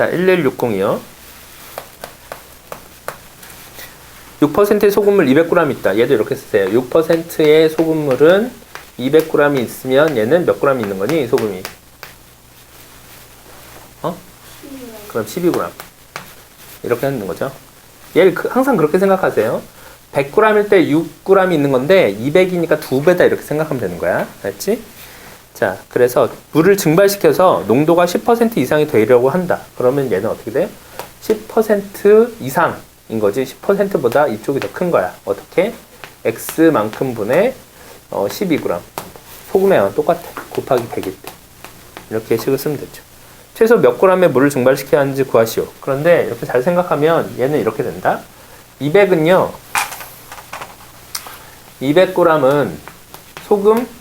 자, 1160이요. 6%의 소금물 200g 있다. 얘도 이렇게 쓰세요. 6%의 소금물은 200g이 있으면 얘는 몇 g 있는 거니? 소금이. 어? 그럼 12g. 이렇게 하는 거죠. 얘를 그- 항상 그렇게 생각하세요. 100g일 때 6g이 있는 건데 200이니까 두 배다 이렇게 생각하면 되는 거야. 알지? 자, 그래서 물을 증발시켜서 농도가 10% 이상이 되려고 한다. 그러면 얘는 어떻게 돼? 10% 이상인 거지. 10%보다 이쪽이 더 큰 거야. 어떻게? x만큼 분의 어, 12g. 소금의 양은 똑같아. 곱하기 100일 때. 이렇게 식을 쓰면 되죠. 최소 몇 g의 물을 증발시켜야 하는지 구하시오. 그런데 이렇게 잘 생각하면 얘는 이렇게 된다. 200은요. 200g은 소금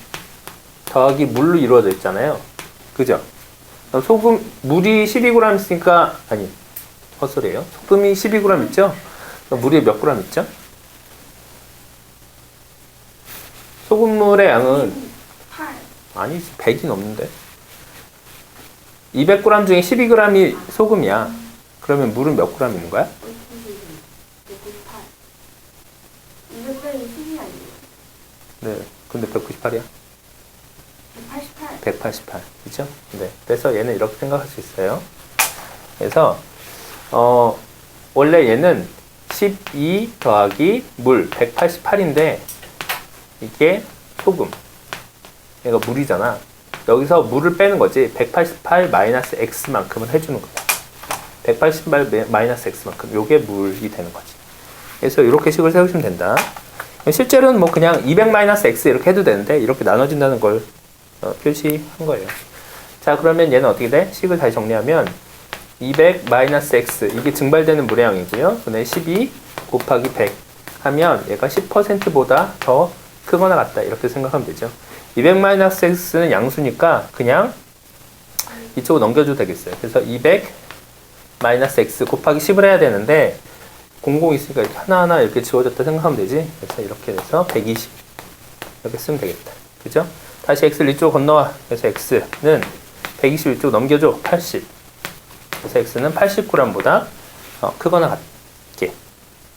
더하기 물로 이루어져 있잖아요. 그죠? 그럼 소금, 물이 12g 있으니까, 아니, 헛소리예요. 소금이 12g 있죠? 물이 몇 g 있죠? 소금물의 양은, 8. 아니, 100이 넘는데. 200g 중에 12g이 소금이야. 그러면 물은 몇 g 있는 거야? 198. 200 빼기 10이 아니에요. 네. 근데 198이야? 188. 188. 그죠? 네. 그래서 얘는 이렇게 생각할 수 있어요. 그래서, 어, 원래 얘는 12 더하기 물 188인데, 이게 소금. 얘가 물이잖아. 여기서 물을 빼는 거지. 188 마이너스 x만큼을 해주는 거야. 188 마이너스 x만큼. 요게 물이 되는 거지. 그래서 이렇게 식을 세우시면 된다. 실제로는 뭐 그냥 200 마이너스 x 이렇게 해도 되는데, 이렇게 나눠진다는 걸 어, 표시한 거예요. 자, 그러면 얘는 어떻게 돼? 식을 다시 정리하면 200 마이너스 x 이게 증발되는 물량이고요. 그다음에 12 곱하기 100 하면 얘가 10%보다 더 크거나 같다 이렇게 생각하면 되죠. 200 마이너스 x는 양수니까 그냥 이쪽으로 넘겨줘도 되겠어요. 그래서 200 마이너스 x 곱하기 10을 해야 되는데 00 있으니까 이렇게 하나하나 이렇게 지워졌다 생각하면 되지. 그래서 이렇게 돼서 120 이렇게 쓰면 되겠다. 그죠? 다시 x를 이쪽으로 건너와. 그래서 x는 120 이쪽 넘겨줘. 80. 그래서 x는 80g보다 어, 크거나 같게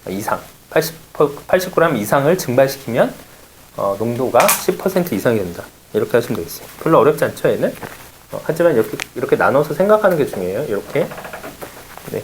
어, 이상 80, 80g 이상을 증발시키면 어, 농도가 10% 이상이 된다. 이렇게 하시면 되겠어요. 별로 어렵지 않죠, 얘는? 어, 하지만 이렇게, 이렇게 나눠서 생각하는 게 중요해요. 이렇게. 네.